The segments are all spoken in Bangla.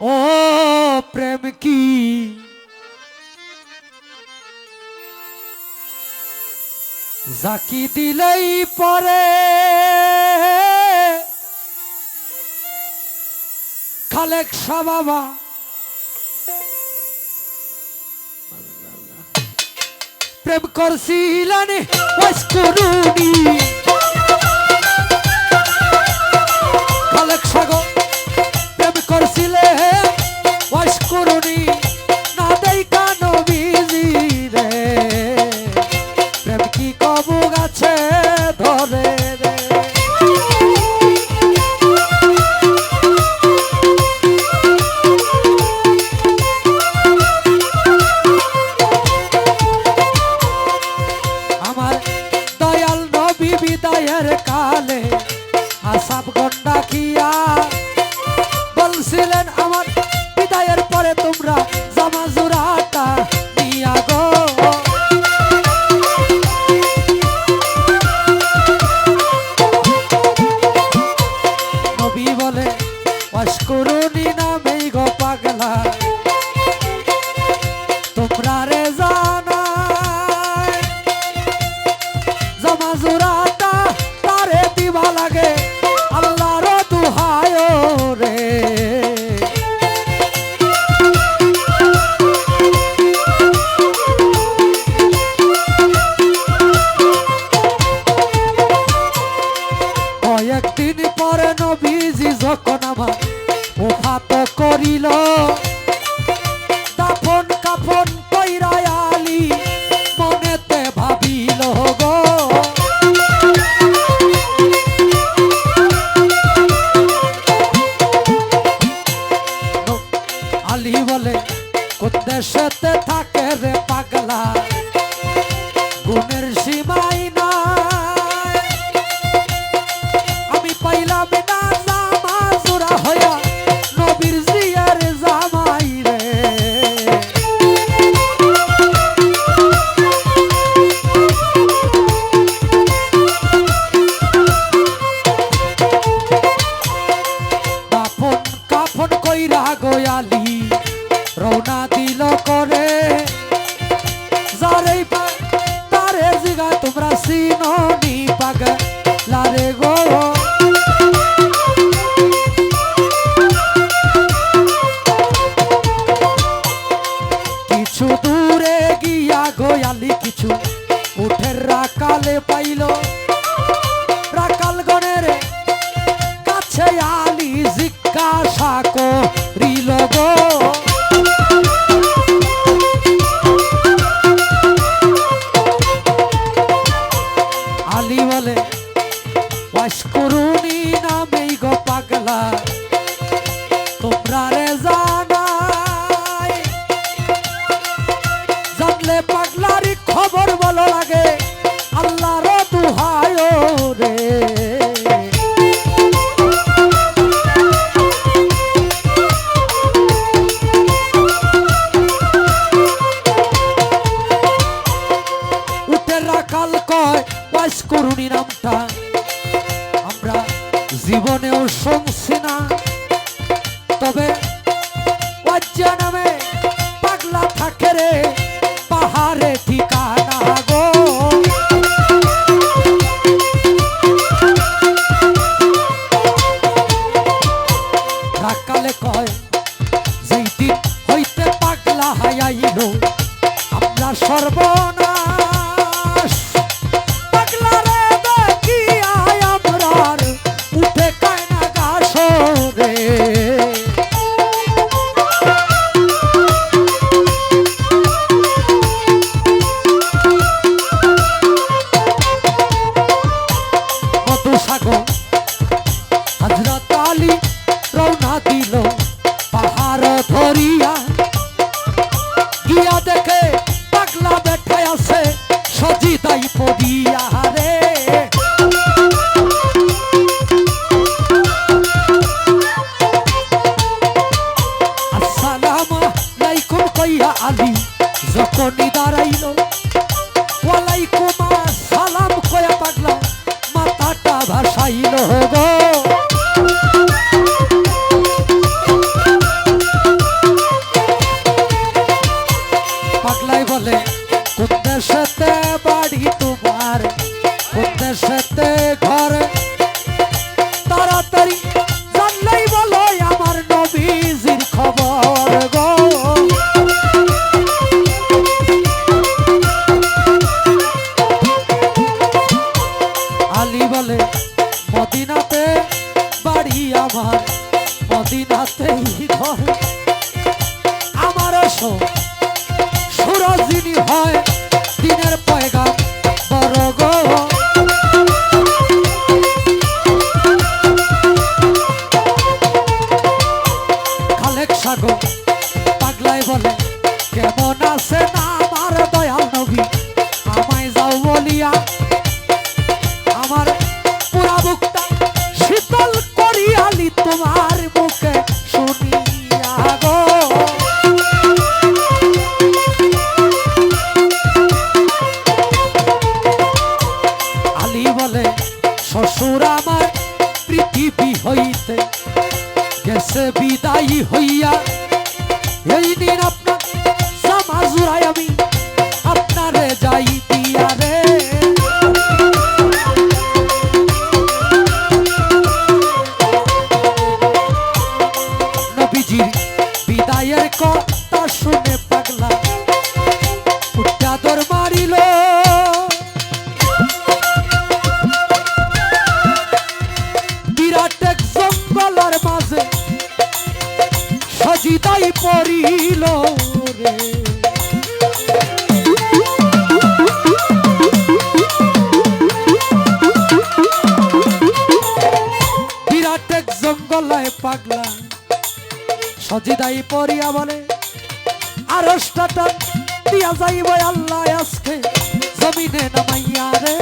ও প্রেম কি? জাকি দিলেই পরে। খালেক বাবা প্রেম করছিলেন ওয়াসকরুনি করছিলে? ওয়াস করুনি কানো বিজি রে। প্রেম কি কবু গাছে? বিদায়ের পরে তোমরা জামা জোড়াটা নিয়া গো। নবী বলে অস্করণী নামেই গো পাগলা। তোমরা রে জানাই, জামা জোড়াটা করিল। দাফন কাফন কইরাই আলী, মনেতে ভাবিল গো আলী বলে কোন থাকে রে পাগলা, গুণের সীমাই কইরা গয়ালি রওনা দিল করে। যারেই তারে জিগা তোমরা সিননি পাগ লারে গো। কিছু দূরে গিয়া গয়ালি, কিছু উঠের রাকালে পাইল। রাকাল গণের কাছে আলি, জিজ্ঞাসা তোমরা রে জানাই। জানলে পাগলারি খবর বলো লাগে। আল্লাহর দুহায় রে। উঠে কয় বাস করুনি নামটা। আমরা জীবনেও শুনছি না। তবে নামে পাগলা থাকে রে পাহাড়ে ঠিকানা গো। কয় যেই হইতে পাগলা সর্বনাশ ধনী দাঁড়াইল। ওয়ালাইকুম সালাম কয়া পাগলা মাথাটা ভাসাইল গো পাগলাই বলে কোন দেশেতে বাড়ি মদিনাতেই ঘর আমার সুরজিনী হয় দিনের পয়গাম গেছে বিদায়ী হইয়া এই দিন আপনার জামা জুড়াই আমি আপনারে যাই। জঙ্গলায় পাগলা। সজিদাই পড়িয়া বলে আরসটা দিয়া যাইব আল্লাহ আজকে, জমিনে নামাইয়া রে।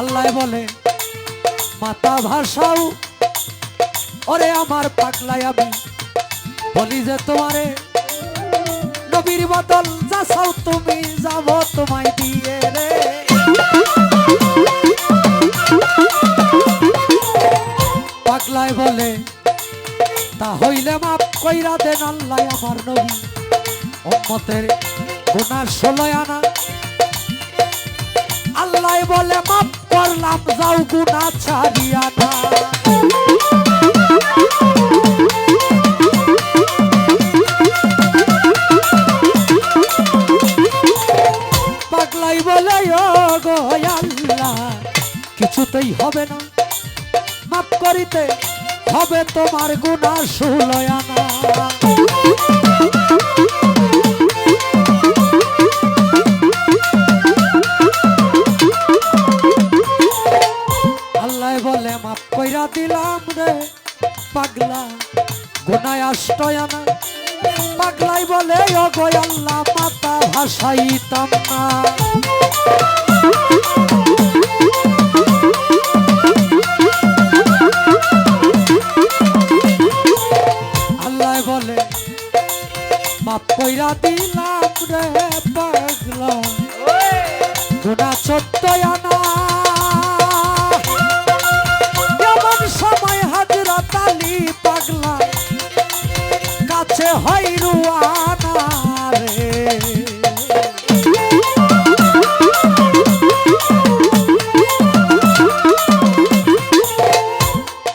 আল্লাহ বলে, মাতা ভাষাও, ওরে আমার পাগলাই আমি বলি যে তোমারে, নবীর বদল যা তুমি যাব তোমায় দিয়ে রে। তা হইলে মাপ কইরা দেন আল্লাহ আমার নবী। উম্মতের গুনার ষোলো আনা। আল্লাহ বলে, মাপ করলাম, যাও গুনা ছাড়িয়া না হবে না। মাপ করিতে হবে তোমার গুণা সুলয়ানা। আল্লাহ বলে মাপ কইরা দিলাম রে পাগলা, গুনায় আষ্টয়ানা পাগলাই বলে গো আল্লাহ, মাতা ভাসাইতাম না। কাছে হয় রুয়ানা রে।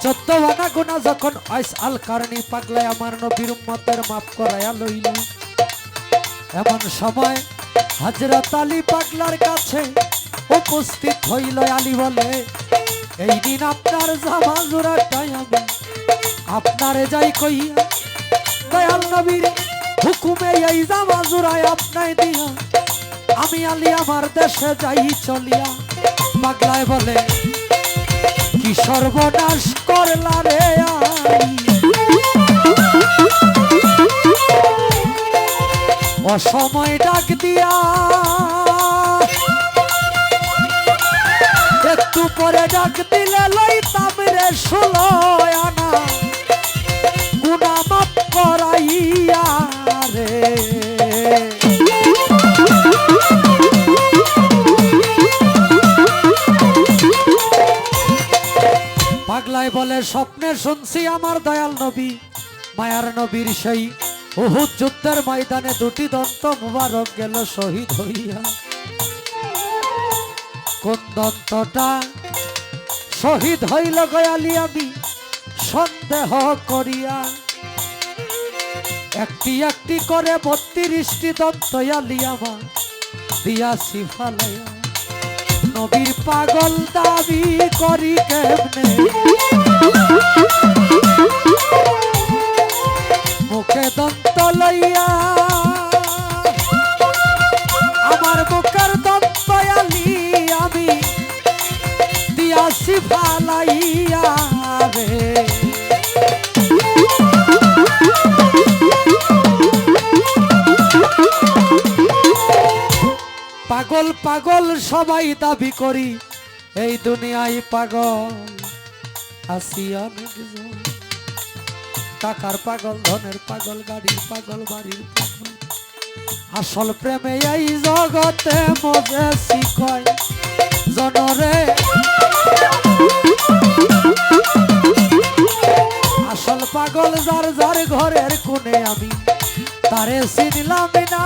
চোদ্দ আনা গুনা যখন আইস, আল কারণী পাগলায় আমার নবীর উম্মতের মাফ করায়া লইল। এমন সময় হাজরত আলী পাগলার কাছে উপস্থিত হইল আলী বলে, এই দিন আপনার জামা জোড়াটাই আমি, আপনারে যাই কইয়া দয়াল নবীর হুকুমে এই জামা আপনাই দিয়া। আমি আলি আমার দেশে যাই চলিয়া। পাগলায় বলে, কি সর্বনাশ করলা রে অসময় ডাক দিয়া, একটু পরে ডাক দিলে লইতাম রে ষোলো আনা। পাগলায় বলে, স্বপ্নে শুনছি আমার দয়াল নবী, মায়ার নবীর সেই উহুদ যুদ্ধের ময়দানে দুটি দন্ত মুবারক গেল শহীদ হইয়া। কোন দন্তটা শহীদ হইল গয়ালি আমি, সন্দেহ করিয়া একটি একটি করে বত্রিশটি দন্ত আলি আমার দিয়াছি ফালাইয়া নবীর পাগল দাবি করি কেমনে? মুখে দন্ত লইয়া, আমার মুখের দন্ত আলি আমি, দিয়াছি ফালাইয়া পাগল সবাই দাবি করি, এই দুনিয়ায় পাগল আসি অনেকজন টাকার পাগল, ধনের পাগল, গাড়ির পাগল, বাড়ির পাগল। আসল প্রেমে এই জগতে মজে শিকয়, জনরে। আসল পাগল যার যার ঘরের কোণে আমি, তারে চিনলাম না।